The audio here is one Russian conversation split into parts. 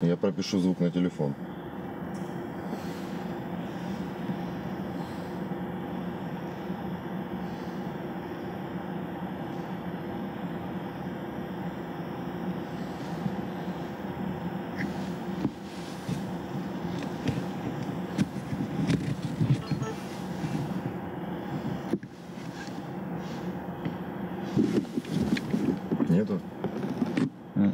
Я пропишу звук на телефон. Нету? Не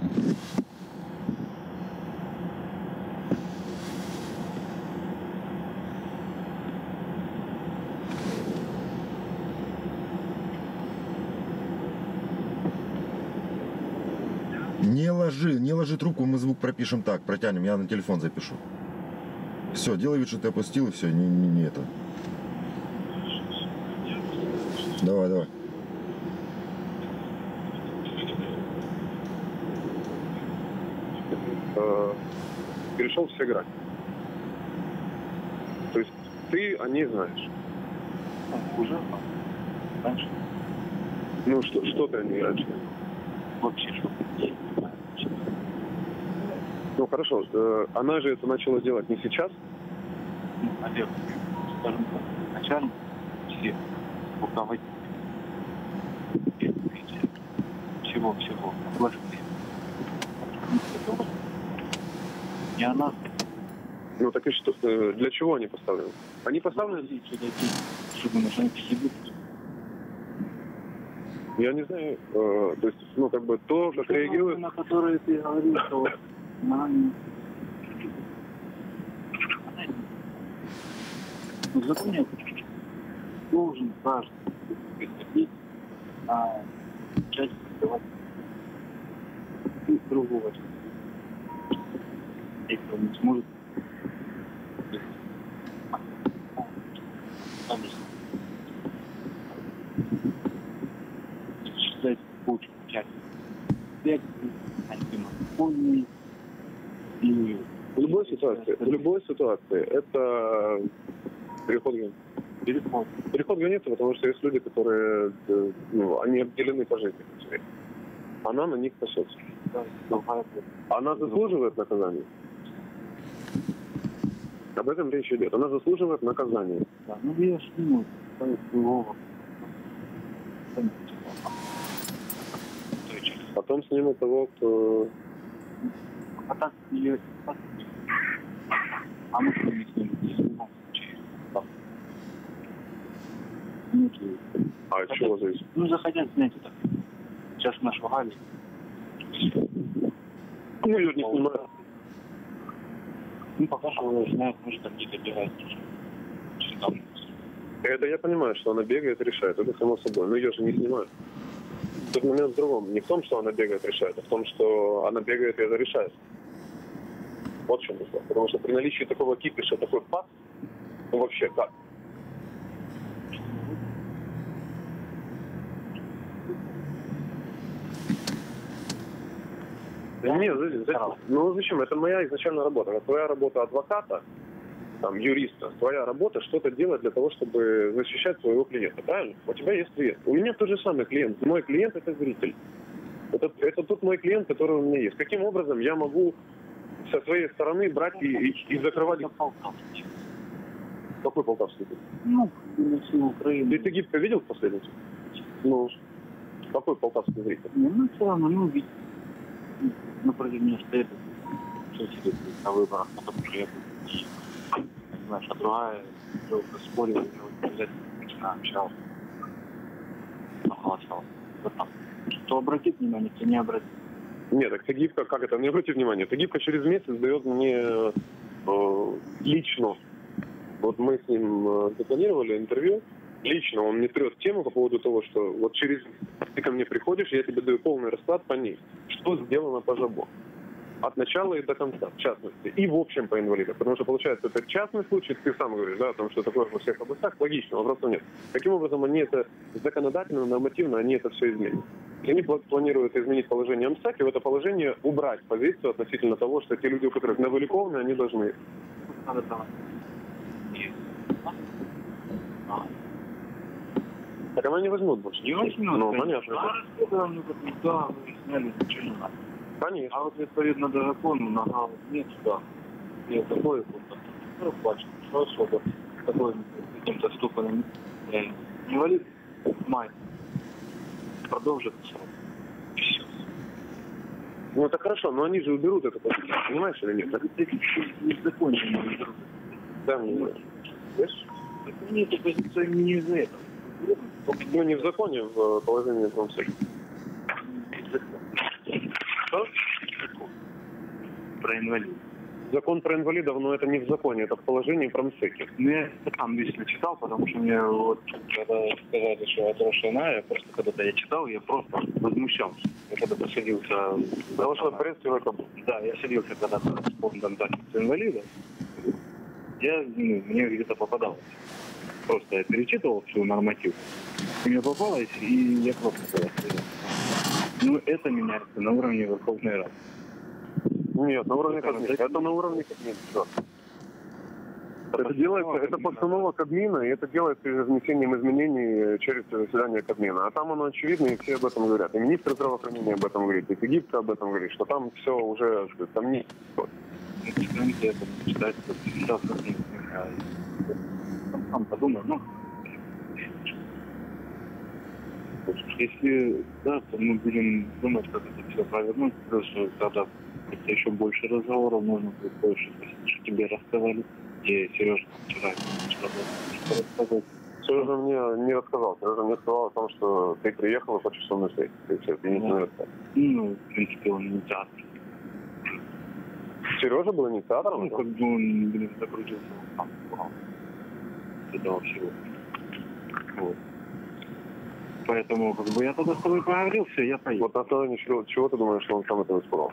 ложи, не ложи трубку, мы звук пропишем так, протянем, я на телефон запишу. Все, делай вид, что ты опустил, и все, не, не, не это. Давай, давай. э, перешел все грани. То есть ты о ней знаешь. Уже раньше Ну, что, что ты о ней раньше? вообще что Ну, хорошо, э, она же это начала делать не сейчас. Олег, скажем так, начальник, все руководители, всего-всего. И она Ну, так и что? э, Для чего они поставлены? Они поставлены, чтобы нажать я не знаю, э, то есть, ну, как бы то, как реагирует... На которые ты говорил, что не- Ну, В законе должен каждый приходить на часть давать другого. Если он не сможет считать очень часть аспекты, антимонопольный и В любой ситуации, в любой ситуации это переход границ. переход. Границы, потому что есть люди, которые, э, ну, они обделены по жизни. Она на них пасется. Она заслуживает наказания. Об этом речь идет. Она заслуживает наказания. Да, ну я ж другого. Потом снимут того, кто... А так ее а мы что не снимем в любом случае. Там. Ну, А от чего зависит? ну, захотят снять это. Сейчас нашугали. Ну, ее не снимают. Ну, пока что знают, может, там. Что там. Это я понимаю, что она бегает, решает. Это само собой. Но ее же не снимают. Тут момент в другом. Не в том, что она бегает, решает, а в том, что она бегает и это решает. Вот в чем дело. Потому что при наличии такого кипиша, такой пас, ну вообще как? Нет, за- за- ну зачем? Это моя изначальная работа. Это твоя работа адвоката, там, юриста, твоя работа что-то делать для того, чтобы защищать своего клиента, правильно? У тебя есть клиент. У меня тот же самый клиент. Мой клиент – это зритель. Это, это тот мой клиент, который у меня есть. Каким образом я могу со своей стороны брать и, и- и закрывать... Какой полтавский? Ну, всю Ты, гибко видел последний? Ну, какой полтавский зритель? Не, ну, все равно, ну, ведь ну, напротив меня стоит сосед на выборах, потому что я и, знаешь, а другая долго спорила, и вот обязательно общался. Соглашался. Вот там. Кто обратит внимание, кто не обратит. Нет, так ты гибко, как это, не обрати внимания, ты гибко через месяц дает мне э, лично, вот мы с ним э, запланировали интервью, лично он мне трет тему по поводу того, что вот через ты ко мне приходишь, я тебе даю полный расклад по ней, что сделано по жабо. От начала и до конца, в частности. И в общем по инвалидам. Потому что, получается, это частный случай, ты сам говоришь, да, о том, что такое во всех областях, логично, вопросов нет. Таким образом, они это законодательно, нормативно, они это все изменят. И они пла- планируют изменить положение МСАК, и в это положение убрать позицию относительно того, что те люди, у которых новоликованы, они должны. Надо давать. И- А. Так она не возьмут больше. Не возьмет. Ну, конечно. понятно. А расследование, вот, да, вы сняли, ничего не надо. Конечно. А от відповідно до закону нога нет сюда. І такої вот, ну, бачите, що особа з таким каким-то ступенем е, інвалід Все. Ну это хорошо, но они же уберут это, понимаешь или нет? Так, Незаконно не берут. да, мне- Видишь? Так Нет, это не из-за этого. Ну, не в законе, в э, положении промсека. Что? Про инвалидов. Закон про инвалидов, но это не в законе, это в положении промсеки. Ну, я сам лично читал, потому что мне вот, когда сказали, что отросшая я просто когда-то я читал, я просто возмущался. Я когда-то садился... Потому что, этом Да, я садился когда-то с фондом защиты инвалида. Я, ну, мне где-то попадалось. Просто я перечитывал всю нормативку. И мне попалось, и я просто. Ну, это меняется на уровне Верховной Рады. Нет, на уровне Кабмина. Это на уровне Кабмина. всё. Это делается, это постанова Кабмина, и это делается с внесением изменений через заседание Кабмина. А там оно очевидно, и все об этом говорят. И министр здравоохранения об этом говорит, и Фигипка об этом говорит, что там все уже, что там не... Сам подумаю, ну, если да, то мы будем думать, как это все провернуть, плюс э, тогда это еще больше разговоров, можно будет больше спросить, что тебе рассказали. И Сережа вчера, что рассказать. Сережа мне не рассказал. Сережа мне сказал о том, что ты приехал и хочешь со мной встретиться. И все, ты ничего не рассказал. Ну, в принципе, он театр. Сережа был инициатором? Ну, как бы он, блин, закрутился сам этого всего. Вот. Поэтому, как бы, я тогда с тобой поговорил, все, я поеду. Вот на основании чего, чего ты думаешь, что он сам этого испугал?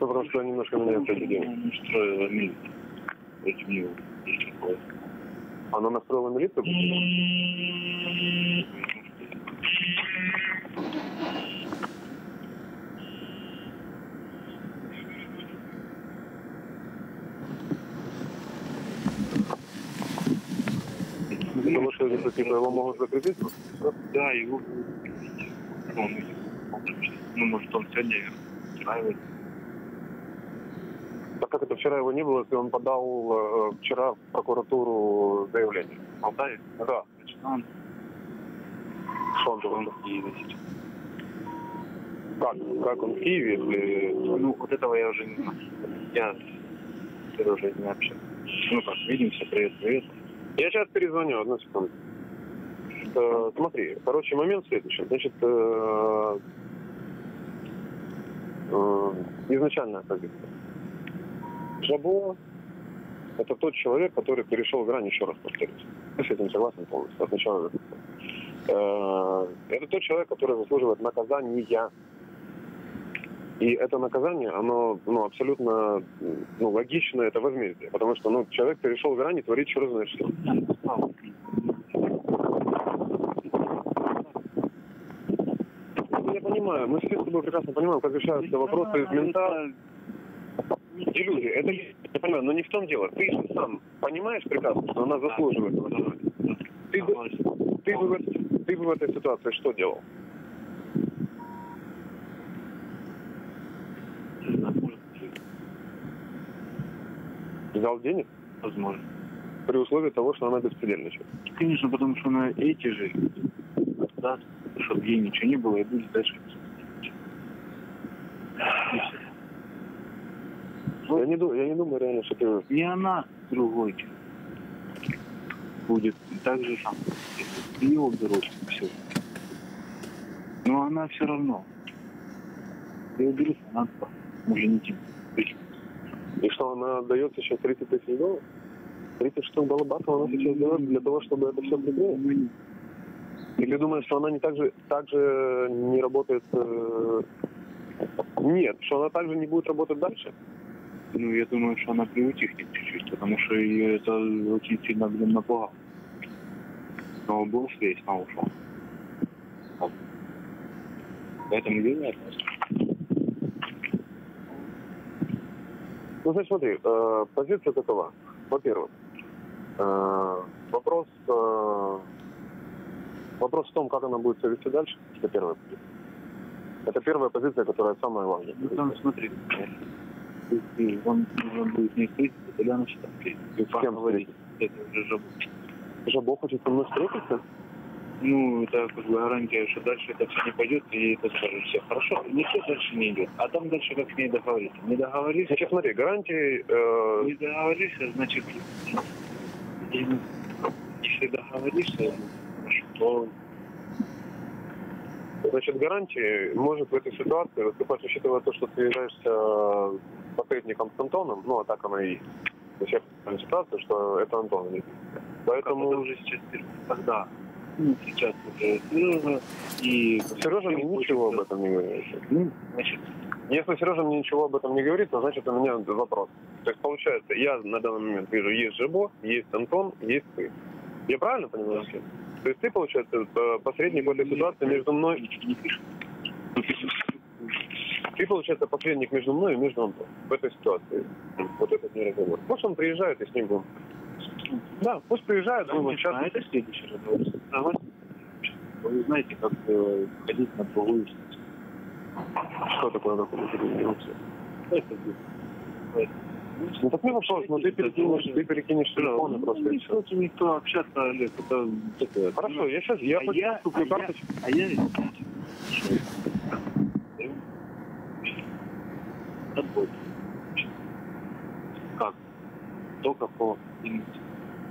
Потому что немножко эпидемия. Он устроила милицию против него. Она настроила милицию? Потому что если типа, его могут закрепить? Да, его он, ну, может, он сегодня устраивает. Вчера его не было, если он подал э, вчера в прокуратуру заявление? Алтаев? Да. Значит, он, Что он он в Киеве сейчас. Как? Как он в Киеве, если... Ну, вот этого я уже не знаю. Я с Сережей не общаюсь. Ну как, видимся, привет, привет. Я сейчас перезвоню, одну секунду. Э, смотри, короче, момент следующий. Значит, э, э, изначальная позиция. Жабо – это тот человек, который перешел грань, еще раз повторюсь. Я с этим согласен полностью, от начала. Э, Это тот человек, который заслуживает наказания. И это наказание, оно ну, абсолютно ну, логично, это возмездие. Потому что ну, человек перешел грань и творит черт знает что. Я понимаю, мы все с тобой прекрасно понимаем, как решаются вопросы из мента. И люди, это я понимаю, но не в том дело. Ты же сам понимаешь прекрасно, что она заслуживает. Ты бы, ты, бы в, этой- ты бы в этой ситуации что делал? Взял денег возможно. при условии того, что она беспредельничает. Конечно, потому что на эти же да, чтобы ей ничего не было, и будет дальше. И всё. Я не, я не думаю реально, что ты... Не она, другой. Будет так же сам. Ее уберут, все. Но она все равно. Ее уберут, она уже не тем. И что она дает сейчас 30 тысяч долларов? 30 штук Балабатова она сейчас дает для того, чтобы это все прикрылось? И ты думаешь, что она не так же, так же не работает... э, Нет, что она также не будет работать дальше? Ну, я думаю, что она приутихнет чуть-чуть, потому что ее это очень сильно, блин, напугало. Но был связь, она ушел. Вот. Поэтому я не. Ну, значит, смотри, э, позиция такова. Во-первых, э, вопрос, э, вопрос в том, как она будет себя вести дальше, это первая позиция. Это первая позиция, которая самая важная. Ну там смотри, если он должен будет не встретиться, то Ляна там встретится. С кем поговорить. Это уже. Жабо хочет со мной встретиться? Ну, это как бы гарантия, что дальше это все не пойдет, и это скажет все. Хорошо, ничего дальше не идет. А там дальше как с ней договориться? Не договоришься, Значит, смотри, гарантии... э, не договоришься, значит, и- если договоришься, то Значит, гарантии может в этой ситуации выступать, учитывая то, что ты являешься посредником с Антоном, ну, а так оно и есть. То есть я ситуацию, что это Антон. а. Поэтому Поэтому уже сейчас тогда, сейчас уже Сережа и... Сережа мне ничего об этом не говорит. Ну, значит, Если Сережа мне ничего об этом не говорит, то значит у меня вопрос. То есть получается, я на данный момент вижу, есть Жибо, есть Антон, есть ты. Я правильно понимаю? Максим? То есть ты, получается, посредник в этой ситуации между мной... Ты, получается, посредник между мной и между Антоном в этой ситуации. Вот этот не разговор. Пусть он приезжает и с ним будем. Да, пусть приезжает, будем А общаться. это следующий разговор. Согласен? Вы знаете, как э, ходить на другую Что такое такое? Это будет. Ну так не вопрос, но ты перекинешь, ты перекинешь телефон и просто и не хочет никто общаться, Олег, это такое. Хорошо, я сейчас, я а хочу я, такую а я, карточку. а я. Как? Только по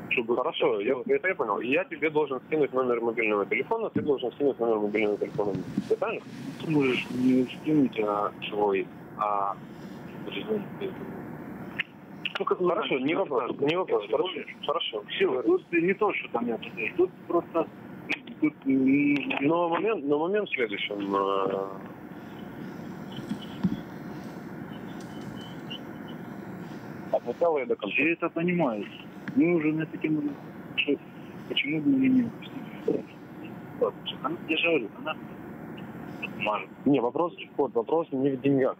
чтобы Хорошо, я, это я понял. Я тебе должен скинуть номер мобильного телефона, ты должен скинуть номер мобильного телефона. Детально? ты можешь не скинуть а, свой, а. Ну, как Хорошо, не вопрос, не вопрос. Хорошо, хорошо. Все, тут не то, что там я тут, тут просто тут, м, Но момент, но момент в следующем. э, От начала и до конца. все это понимают. Мы уже на таким, почему бы не я же говорю, она. Не, вопрос, вот, вопрос не в деньгах.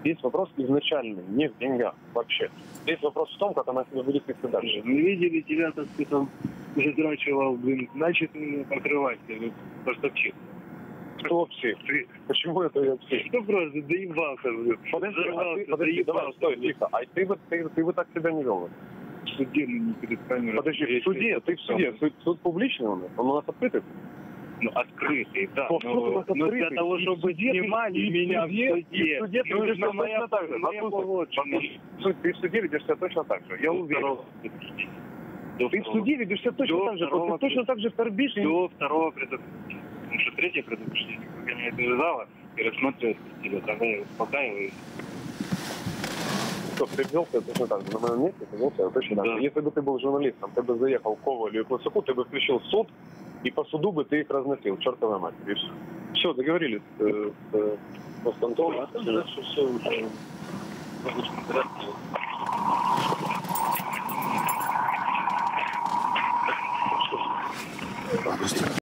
Здесь вопрос изначальный, не в деньгах вообще. Здесь вопрос в том, как она себя будет вести дальше. Мы видели тебя, как ты там задрачивал, блин, значит, покрывайся, вы поставщик. Кто псих? Ты, почему это я псих? Ну просто доебался, блин. Подожди, а ты, подожди, давай, стой, тихо. А ты бы, ты, ты бы так себя не вел? В суде, ну, не перед камерой. Подожди, в суде, ты в суде, суд, суд публичный у нас, он у нас открытый. Ну, открытый, да. У Но, но открытый. для того, И чтобы ты- снимали и меня в суде- и в суде нужно моя, так же. моя. Ты, в суде ведешь себя точно так же, я уверен. Ты в суде ведешь себя точно так же, ты точно так же торбишь. и- До второго предупреждения. Потому что третье предупреждение, когда меня это и рассматривает тебя, тогда я успокаиваюсь. Что, ты вел себя точно так же. На моем месте ты вел себя точно так Да. же. Если бы ты был журналистом, ты бы заехал к Ковалю и к Высоку, ты бы включил суд, и по суду бы ты их разносил, чертова мать. Видишь? Все, договорились э, э, с Да, все, уже.